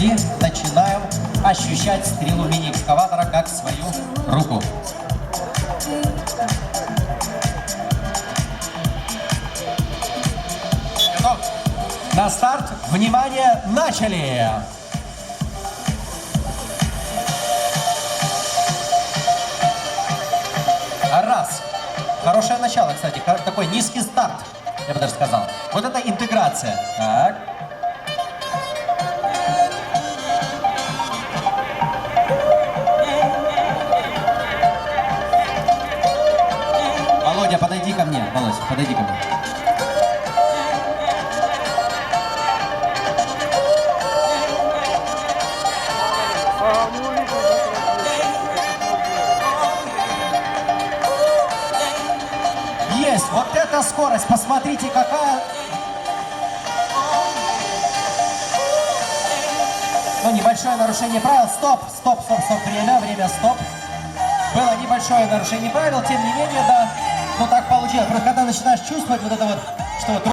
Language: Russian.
и начинаем ощущать стрелу мини-экскаватора как свою руку. Готов? На старт, внимание, начали! Раз. Хорошее начало, кстати, такой низкий старт, я бы даже сказал. Вот это интеграция. Так. Володя, подойди ко мне. Володь, подойди ко мне. Есть, вот эта скорость, посмотрите, какая... Ну, небольшое нарушение правил. Стоп, стоп, стоп, стоп, время, время, стоп. Было небольшое нарушение правил, тем не менее, да, ну так получилось. Просто когда начинаешь чувствовать вот это вот, что вот